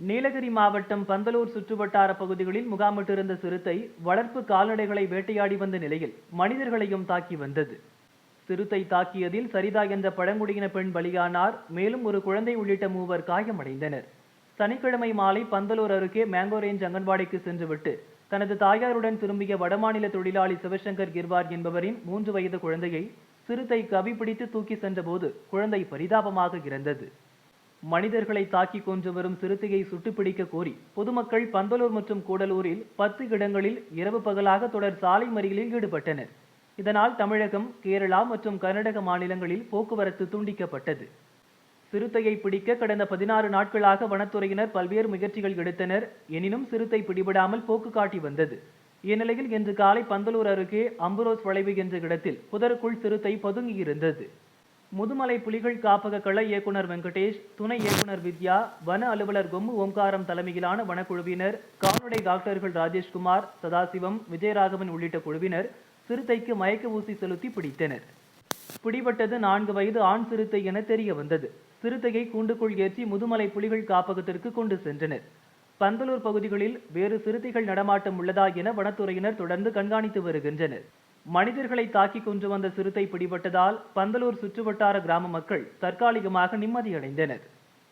நீலகிரி மாவட்டம் பந்தலூர் சுற்றுவட்டார பகுதிகளில் முகாமிட்டிருந்த சிறுத்தை வளர்ப்பு கால்நடைகளை வேட்டையாடி வந்த நிலையில் மனிதர்களையும் தாக்கி வந்தது. சிறுத்தை தாக்கியதில் சரிதா என்ற பழங்குடியின பெண் பலியானார். மேலும் ஒரு குழந்தை உள்ளிட்ட மூவர் காயமடைந்தனர். சனிக்கிழமை மாலை பந்தலூர் அருகே மேங்கோ ரேஞ்ச் அங்கன்வாடிக்கு சென்றுவிட்டு தனது தாயாருடன் திரும்பிய வடமாநில தொழிலாளி சிவசங்கர் கிர்வார் என்பவரின் மூன்று வயது குழந்தையை சிறுத்தை கவி பிடித்து தூக்கி சென்றபோது குழந்தை பரிதாபமாக இறந்தது. மனிதர்களை தாக்கி கொன்று வரும் சிறுத்தையை சுட்டுப்பிடிக்க கோரி பொதுமக்கள் பந்தலூர் மற்றும் கூடலூரில் பத்து இடங்களில் இரவு பகலாக தொடர் சாலை மறியலில் ஈடுபட்டனர். இதனால் தமிழகம் கேரளா மற்றும் கர்நாடக மாநிலங்களில் போக்குவரத்து துண்டிக்கப்பட்டது. சிறுத்தையை பிடிக்க கடந்த பதினாறு நாட்களாக வனத்துறையினர் பல்வேறு முயற்சிகள் எடுத்தனர். எனினும் சிறுத்தை பிடிபடாமல் போக்கு காட்டி வந்தது. இந்நிலையில் இன்று காலை பந்தலூர் அருகே அம்புரோஸ் வளைவு என்ற இடத்தில் புதருக்குள் சிறுத்தை பதுங்கியிருந்தது. முதுமலை புலிகள் காப்பக கள இயக்குனர் வெங்கடேஷ் துணை இயக்குனர் வித்யா வன அலுவலர் கொம்மு ஓம்காரம் தலைமையிலான வனக்குழுவினர் கால்நடை டாக்டர்கள் ராஜேஷ்குமார் சதாசிவம் விஜயராகவன் உள்ளிட்ட குழுவினர் சிறுத்தைக்கு மயக்க ஊசி செலுத்தி பிடித்தனர். பிடிபட்டது நான்கு வயது ஆண் சிறுத்தை என தெரிய வந்தது. சிறுத்தையை கூண்டுக்குள் ஏற்றி முதுமலை புலிகள் காப்பகத்திற்கு கொண்டு சென்றனர். பந்தலூர் பகுதிகளில் வேறு சிறுத்தைகள் நடமாட்டம் உள்ளதா என வனத்துறையினர் தொடர்ந்து கண்காணித்து வருகின்றனர். மனிதர்களை தாக்கி கொண்டு வந்த சிறுத்தை பிடிபட்டதால் பந்தலூர் சுற்றுவட்டார கிராம மக்கள் தற்காலிகமாக நிம்மதியடைந்தனர்.